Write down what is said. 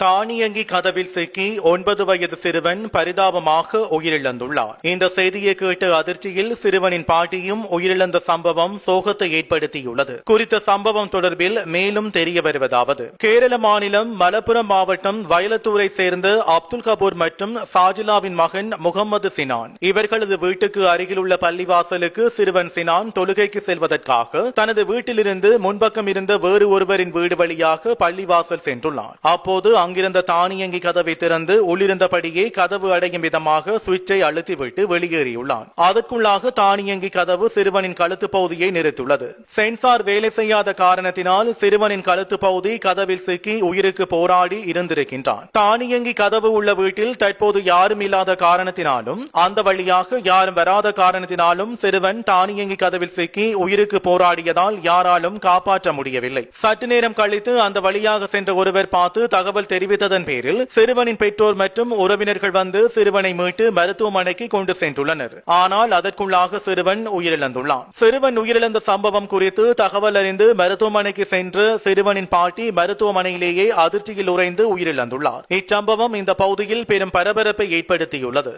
தானியங்கி கதவில் சிக்கி ஒன்பது வயது சிறுவன் பரிதாபமாக உயிரிழந்துள்ளார். இந்த செய்தியை கேட்ட அதிர்ச்சியில் சிறுவனின் பாட்டியும் உயிரிழந்த சம்பவம் சோகத்தை ஏற்படுத்தியுள்ளது. குறித்த சம்பவம் தொடர்பில் மேலும் தெரிய வருவதாவது. கேரள மாநிலம் மலப்புரம் மாவட்டம் வயலத்தூரை சேர்ந்த அப்துல் கபூர் மற்றும் சாஜிலாவின் மகன் முகமது சினான். இவர்களது வீட்டுக்கு அருகிலுள்ள பள்ளிவாசலுக்கு சிறுவன் சினான் தொழுகைக்கு செல்வதற்காக தனது வீட்டிலிருந்து முன்பக்கம் இருந்த வேறு ஒருவரின் வீடு வழியாக பள்ளிவாசல் சென்றுள்ளார். அப்போது அங்கிருந்த தானியங்கி கதவை திறந்து உள்ளிருந்தபடியே கதவு அடையும் விதமாக சுவிட்சை அழுத்திவிட்டு வெளியேறியுள்ளான். அதற்குள்ளாக தானியங்கி கதவு சிறுவனின் கழுத்து பகுதியை நிறுத்துள்ளது சென்சார் வேலை செய்யாத காரணத்தினால் சிறுவனின் கழுத்து பகுதி கதவில் சிக்கி உயிருக்கு போராடி இருந்திருக்கின்றான். தானியங்கி கதவு உள்ள வீட்டில் தற்போது யாரும் இல்லாத காரணத்தினாலும் அந்த வழியாக யாரும் வராத காரணத்தினாலும் சிறுவன் தானியங்கி கதவில் சிக்கி உயிருக்கு போராடியதால் யாராலும் காப்பாற்ற முடியவில்லை. சற்று நேரம் கழித்து அந்த வழியாக சென்ற ஒருவர் பார்த்து தகவல் தெரிவித்ததன் பேரில் சிறுவனின் பெற்றோர் மற்றும் உறவினர்கள் வந்து சிறுவனை மீட்டு மருத்துவமனைக்கு கொண்டு சென்றுள்ளனர். ஆனால் அதற்குள்ளாக சிறுவன் உயிரிழந்துள்ளான். சிறுவன் உயிரிழந்த சம்பவம் குறித்து தகவல் அறிந்து மருத்துவமனைக்கு சென்று சிறுவனின் பாட்டி மருத்துவமனையிலேயே அதிர்ச்சியில் உறைந்து உயிரிழந்துள்ளார். இச்சம்பவம் இந்த பகுதியில் பெரும் பரபரப்பை ஏற்படுத்தியுள்ளது.